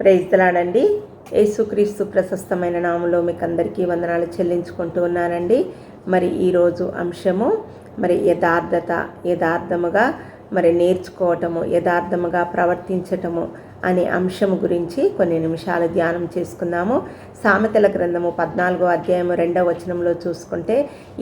ప్రైజ్లాడండి యేసుక్రీస్తు ప్రశస్తమైన నామంలో మీకు అందరికీ వందనాలు చెల్లించుకుంటూ ఉన్నానండి. మరి ఈరోజు అంశము మరి యథార్థత యథార్థముగా మరి నేర్చుకోవటము యథార్థముగా ప్రవర్తించటము అనే అంశము గురించి కొన్ని నిమిషాలు ధ్యానం చేసుకుందాము. సామెతల గ్రంథము పద్నాలుగో అధ్యాయము రెండవ వచనంలో చూసుకుంటే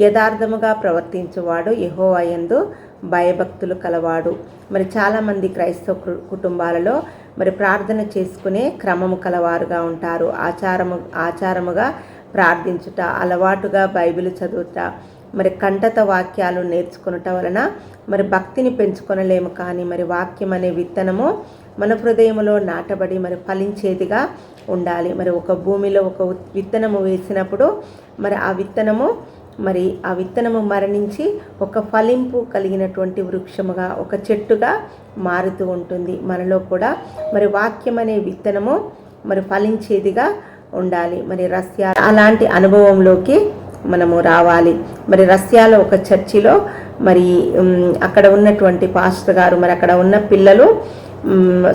యథార్థముగా ప్రవర్తించువాడు యహోవయందు భయభక్తులు కలవాడు. మరి చాలామంది క్రైస్తవ కు- కుటుంబాలలో మరి ప్రార్థన చేసుకునే క్రమము కలవారుగా ఉంటారు. ఆచారము ఆచారముగా ప్రార్థించుట అలవాటుగా బైబిల్ చదువుట మరి కంటత వాక్యాలు నేర్చుకునటం వలన మరి భక్తిని పెంచుకొనలేము కానీ మరి వాక్యం అనే విత్తనము మన హృదయములో నాటబడి మరి ఫలించేదిగా ఉండాలి. మరి ఒక భూమిలో ఒక విత్తనము వేసినప్పుడు మరి ఆ విత్తనము మరి ఆ విత్తనము మరణించి ఒక ఫలింపు కలిగినటువంటి వృక్షముగా ఒక చెట్టుగా మారుతూ ఉంటుంది. మనలో కూడా మరి వాక్యం అనే విత్తనము మరి ఫలించేదిగా ఉండాలి. మరి రష్యా అలాంటి అనుభవంలోకి మనము రావాలి. మరి రష్యాలో ఒక చర్చిలో మరి అక్కడ ఉన్నటువంటి పాస్టర్ గారు మరి అక్కడ ఉన్న పిల్లలు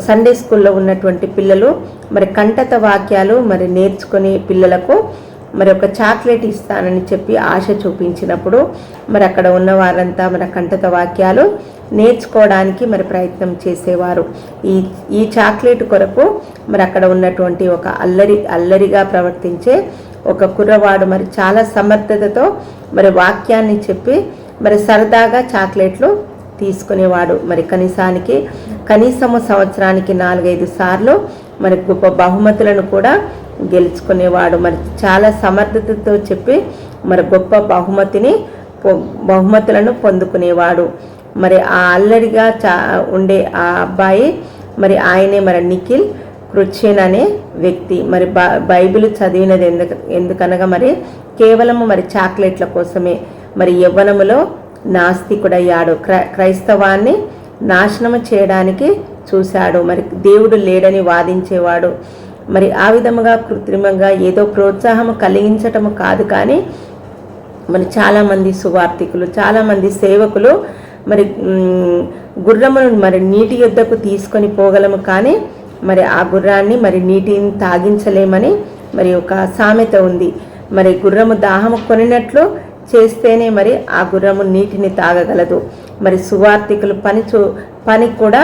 సండే స్కూల్లో ఉన్నటువంటి పిల్లలు మరి కంటత వాక్యాలు మరి నేర్చుకునే పిల్లలకు మరి ఒక చాక్లెట్ ఇస్తానని చెప్పి ఆశ చూపించినప్పుడు మరి అక్కడ ఉన్న వారంతా మన కంటత వాక్యాలు నేర్చుకోవడానికి మరి ప్రయత్నం చేసేవారు. ఈ ఈ చాక్లెట్ కొరకు మరి అక్కడ ఉన్నటువంటి ఒక అల్లరి అల్లరిగా ప్రవర్తించే ఒక కుర్రవాడు మరి చాలా సమర్థతతో మరి వాక్యాన్ని చెప్పి మరి సరదాగా చాక్లెట్లు తీసుకునేవాడు. మరి కనీసానికి కనీసము సంవత్సరానికి నాలుగైదు సార్లు మరి గొప్ప బహుమతులను కూడా గెలుచుకునేవాడు. మరి చాలా సమర్థతతో చెప్పి మరి గొప్ప బహుమతిని బహుమతులను పొందుకునేవాడు. మరి ఆ అల్లరిగా చా ఉండే ఆ అబ్బాయి మరి ఆయనే మరి నిఖిల్ కృచ్యన్ అనే వ్యక్తి. మరి బైబిల్ చదివినది ఎందుకు ఎందుకనగా మరి కేవలము మరి చాక్లెట్ల కోసమే. మరి యవ్వనములో నాస్తికుడయ్యాడు. క్రై క్రైస్తవాన్ని నాశనము చేయడానికి చూశాడు. మరి దేవుడు లేడని వాదించేవాడు. మరి ఆ విధముగా కృత్రిమంగా ఏదో ప్రోత్సాహము కలిగించటము కాదు కానీ మరి చాలామంది సువార్థికులు చాలామంది సేవకులు మరి గుర్రమును మరి నీటి యొద్దకు తీసుకొని పోగలము కానీ మరి ఆ గుర్రాన్ని మరి నీటిని తాగించలేమని మరి ఒక సామెత ఉంది. మరి గుర్రము దాహము కొనినట్లు చేస్తేనే మరి ఆ గుర్రము నీటిని తాగగలదు. మరి సువార్థికులు పని చూ పని కూడా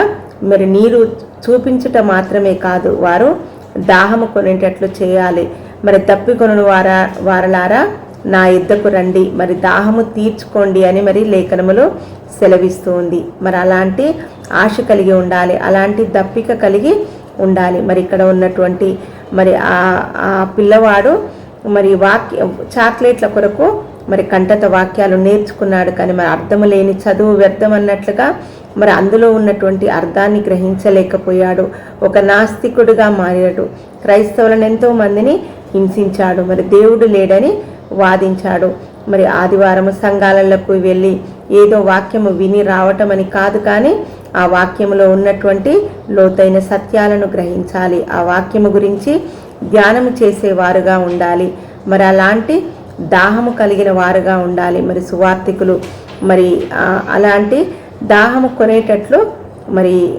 మరి నీరు చూపించుట మాత్రమే కాదు వారు. దాహము కొనేటట్లు చేయాలి. మరి తప్పికొను వారా వారలారా? నా ఇద్దకు రండి. మరి దాహము తీర్చుకోండి అని మరి లేఖనములో సెలవిస్తూ ఉంది మరి అలాంటి ఆశ కలిగి ఉండాలి. అలాంటి దప్పిక కలిగి ఉండాలి. మరి ఇక్కడ ఉన్నటువంటి మరి ఆ ఆ పిల్లవాడు మరి వాక్య చాక్లెట్ల కొరకు మరి కంటత వాక్యాలు నేర్చుకున్నాడు. కానీ మరి అర్థము లేని చదువు వ్యర్థం అన్నట్లుగా మరి అందులో ఉన్నటువంటి అర్థాన్ని గ్రహించలేకపోయాడు. ఒక నాస్తికుడుగా మారాడు. క్రైస్తవులను ఎంతో మందిని హింసించాడు. మరి దేవుడు లేడని వాదించాడు. మరి ఆదివారం సంఘాలకు వెళ్ళి ఏదో వాక్యము విని రావటం అని కాదు కానీ ఆ వాక్యములో ఉన్నటువంటి లోతైన సత్యాలను గ్రహించాలి. ఆ వాక్యము గురించి ధ్యానము చేసేవారుగా ఉండాలి. మరి అలాంటి దాహము కలిగిన వారుగా ఉండాలి. మరి సువార్థికులు మరి అలాంటి దాహము కొనేటట్లు మరి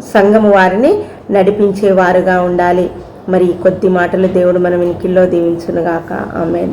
సంఘము వారిని నడిపించేవారుగా ఉండాలి. మరి కొద్ది మాటలు దేవుడు మన వినికిల్లో దీవించునుగాక. ఆమెన్.